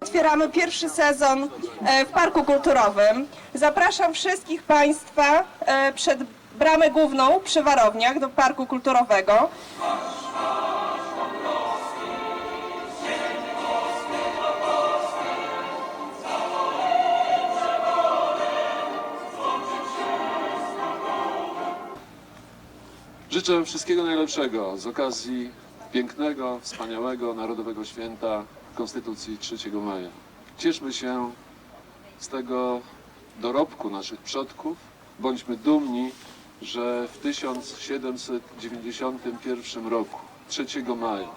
Otwieramy pierwszy sezon e, w Parku Kulturowym. Zapraszam wszystkich Państwa e, przed bramę główną przy Warowniach do Parku Kulturowego. Życzę wszystkiego najlepszego z okazji pięknego, wspaniałego Narodowego Święta Konstytucji 3 maja. Cieszmy się z tego dorobku naszych przodków. Bądźmy dumni, że w 1791 roku, 3 maja,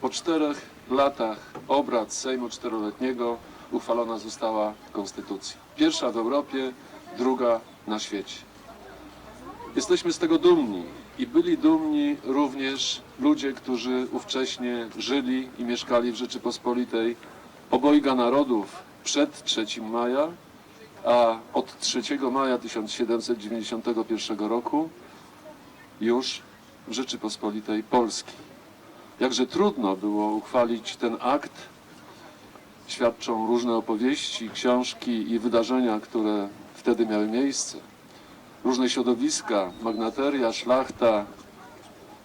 po czterech latach obrad Sejmu Czteroletniego uchwalona została Konstytucja. Pierwsza w Europie, druga na świecie. Jesteśmy z tego dumni i byli dumni również ludzie, którzy ówcześnie żyli i mieszkali w Rzeczypospolitej. Obojga narodów przed 3 maja, a od 3 maja 1791 roku już w Rzeczypospolitej Polskiej. Jakże trudno było uchwalić ten akt, świadczą różne opowieści, książki i wydarzenia, które wtedy miały miejsce różne środowiska, magnateria, szlachta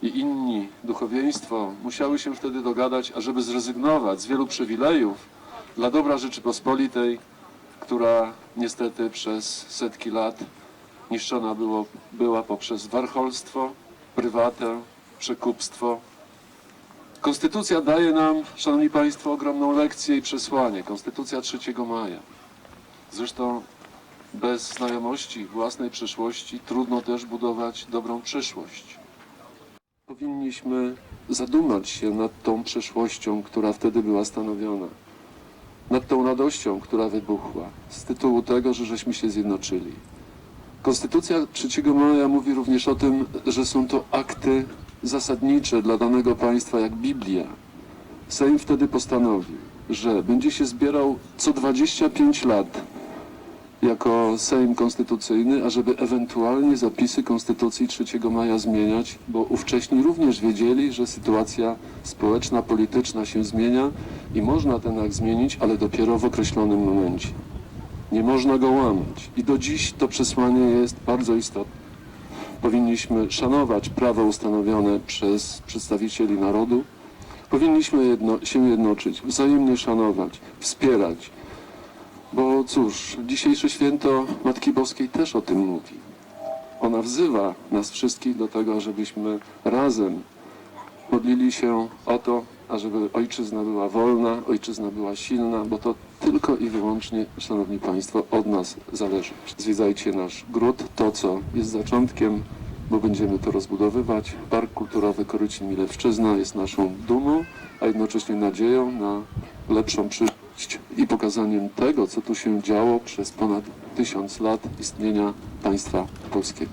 i inni, duchowieństwo, musiały się wtedy dogadać, ażeby zrezygnować z wielu przywilejów dla dobra Rzeczypospolitej, która niestety przez setki lat niszczona było, była poprzez warcholstwo, prywatę, przekupstwo. Konstytucja daje nam, Szanowni Państwo, ogromną lekcję i przesłanie. Konstytucja 3 maja. Zresztą bez znajomości własnej przyszłości trudno też budować dobrą przyszłość. Powinniśmy zadumać się nad tą przyszłością, która wtedy była stanowiona. Nad tą radością, która wybuchła z tytułu tego, że żeśmy się zjednoczyli. Konstytucja 3 maja mówi również o tym, że są to akty zasadnicze dla danego państwa jak Biblia. Sejm wtedy postanowił, że będzie się zbierał co 25 lat jako Sejm Konstytucyjny, ażeby ewentualnie zapisy Konstytucji 3 maja zmieniać, bo ówcześni również wiedzieli, że sytuacja społeczna, polityczna się zmienia i można ten akt zmienić, ale dopiero w określonym momencie. Nie można go łamać. I do dziś to przesłanie jest bardzo istotne. Powinniśmy szanować prawo ustanowione przez przedstawicieli narodu. Powinniśmy jedno, się jednoczyć, wzajemnie szanować, wspierać, bo cóż, dzisiejsze święto Matki Boskiej też o tym mówi. Ona wzywa nas wszystkich do tego, żebyśmy razem modlili się o to, ażeby ojczyzna była wolna, ojczyzna była silna, bo to tylko i wyłącznie, Szanowni Państwo, od nas zależy. Zwiedzajcie nasz gród, to co jest zaczątkiem, bo będziemy to rozbudowywać. Park Kulturowy Korycin Milewszczyzna jest naszą dumą, a jednocześnie nadzieją na lepszą przyszłość i pokazaniem tego, co tu się działo przez ponad tysiąc lat istnienia państwa polskiego.